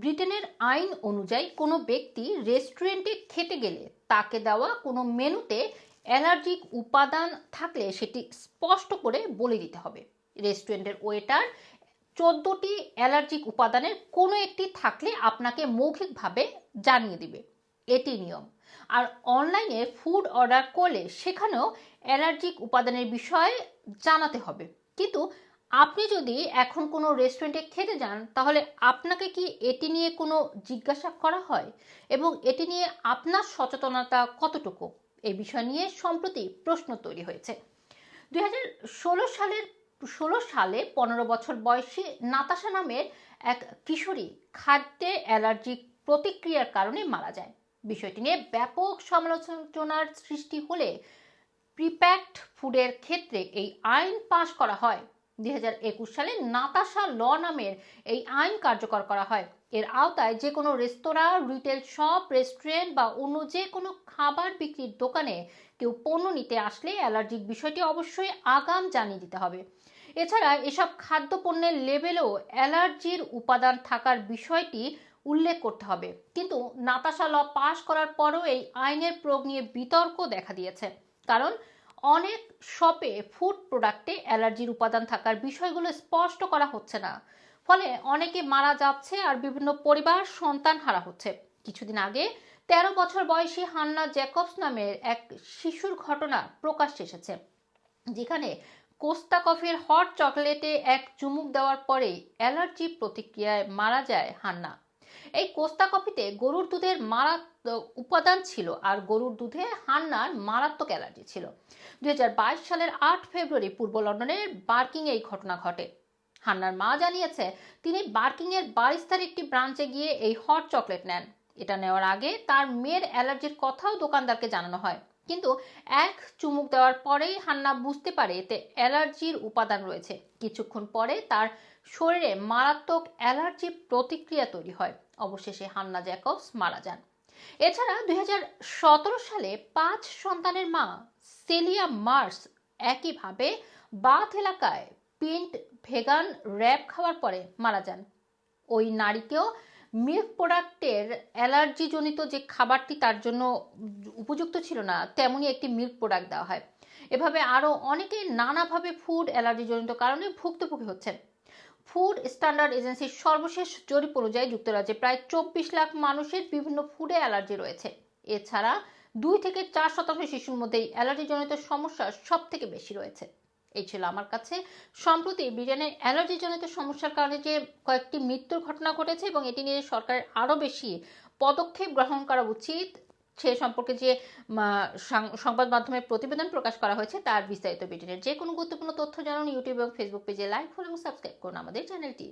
ব্রিটেনের আইন অনুযায়ী কোনো ব্যক্তি রেস্টুরেন্টে খেতে গেলে তাকে দেওয়া কোনো মেনুতে অ্যালার্জিক উপাদান থাকলে সেটি স্পষ্ট করে বলে দিতে হবে। রেস্টুরেন্টের ওয়েটার, চোদ্দোটি অ্যালার্জিক উপাদানের কোনো একটি থাকলে আপনাকে মৌখিকভাবে জানিয়ে দিবে। এটি নিয়ম। আর অনলাইনে ফুড অর্ডার করলে সেখানেও অ্যালার্জিক উপাদানের বিষয়ে জানাতে হবে। কিন্তু আপনি যদি এখন কোনো রেস্টুরেন্টে খেতে যান, তাহলে আপনাকে কি এটি নিয়ে কোনো জিজ্ঞাসা করা হয়? এবং এটি নিয়ে আপনার সচেতনতা কতটুকু? এই বিষয় নিয়ে সম্প্রতি প্রশ্ন তৈরি হয়েছে। দুই সালের, ষোলো সালে পনেরো বছর বয়সী নাতাশা নামের এক কিশোরী খাদ্যে অ্যালার্জিক প্রতিক্রিয়ার কারণে মারা যায়। বিষয়টি নিয়ে ব্যাপক সমালোচনার সৃষ্টি হলে প্রিপ্যাকড ফুডের ক্ষেত্রে এই আইন পাশ করা হয়। দু হাজার একুশ সালে নাতাশা ল নামের এই আইন কার্যকর করা হয়। এর আওতায় যে কোনো রেস্তোরাঁ, রিটেল শপ, রেস্টুরেন্ট বা অন্য যে কোনো খাবার বিক্রির দোকানে কেউ পণ্য নিতে আসলে অ্যালার্জিক বিষয়টি অবশ্যই আগাম জানিয়ে দিতে হবে। এছাড়া এসব খাদ্যপণ্যের লেবেলেও অ্যালার্জির উপাদান থাকার বিষয়টি উল্লেখ করতে হবে। কিন্তু নাতাশা ল পাশ করার পরও এই আইনের প্রয়োগ নিয়ে বিতর্ক দেখা দিয়েছে। কারণ অনেক শপে ফুড প্রোডাক্টে অ্যালার্জির উপাদান থাকার বিষয়গুলো স্পষ্ট করা হচ্ছে না। ফলে অনেকে মারা যাচ্ছে আর বিভিন্ন পরিবার সন্তান হারা হচ্ছে। কিছুদিন আগে তেরো বছর বয়সী হান্না জ্যাকবস নামের এক শিশুর ঘটনা প্রকাশ্যে এসেছে, যেখানে কোস্তা কফির হট চকলেটে এক চুমুক দেওয়ার পরেই অ্যালার্জি প্রতিক্রিয়ায় মারা যায় হান্না। এই কোস্তা কফিতে গরুর দুধের মারাত্মক উপাদান ছিল আর গরুর দুধে হান্নার মারাত্মক অ্যালার্জি ছিল। দুই হাজার বাইশ সালের আট ফেব্রুয়ারি পূর্ব লন্ডনের বার্কিং এই ঘটনা ঘটে। হান্নার মা জানিয়েছে, তিনি বার্কিংয়ের বারিস্তার একটি ব্রাঞ্চে গিয়ে এই হট চকলেট নেন। এটা নেওয়ার আগে তার মেয়ের অ্যালার্জির কথাও দোকানদারকে জানানো হয়। কিন্তু এক চুমুক দেওয়ার পরেই হান্না বুঝতে পারে এতে অ্যালার্জির উপাদান রয়েছে। কিছুক্ষণ পরে তার শরীরে মারাত্মক অ্যালার্জি প্রতিক্রিয়া তৈরি হয়। অবশেষে হান্না জ্যাকবস মারা যান। এছাড়া দুই হাজার সতেরো সালে পাঁচ সন্তানের মা সেলিয়া মার্স একইভাবে বাথ এলাকায় পিন্ট ভেগান র্যাপ খাওয়ার পরে মারা যান। ওই নারীকেও মিল্ক প্রোডাক্টের অ্যালার্জিজনিত যে খাবারটি তার জন্য উপযুক্ত ছিল না, তেমনই একটি মিল্ক প্রোডাক্ট দেওয়া হয়। এভাবে আরও অনেকে নানাভাবে ফুড অ্যালার্জিজনিত কারণে ভুক্তভোগী হচ্ছেন। ফুড স্ট্যান্ডার্ড এজেন্সির সর্বশেষ জরিপ অনুযায়ী যুক্তরাজ্যে প্রায় চব্বিশ লাখ মানুষের বিভিন্ন ফুডে অ্যালার্জি রয়েছে। এছাড়া দুই থেকে চার শতাংশ শিশুর মধ্যেই অ্যালার্জিজনিত সমস্যা সব থেকে বেশি রয়েছে। এই ছিল আমার কাছে। সম্প্রতি ব্রিটেনের অ্যালার্জিজনিত সমস্যার কারণে যে কয়েকটি মৃত্যুর ঘটনা ঘটেছে এবং এটি নিয়ে সরকারের আরও বেশি পদক্ষেপ গ্রহণ করা উচিত, সে সম্পর্কে যে সংবাদ মাধ্যমে প্রতিবেদন প্রকাশ করা হয়েছে তার বিস্তারিত ব্রিটেনের যে কোনো গুরুত্বপূর্ণ তথ্য জানুন ইউটিউব এবং ফেসবুক পেজে লাইক ফলো এবং সাবস্ক্রাইব করুন আমাদের চ্যানেলটি।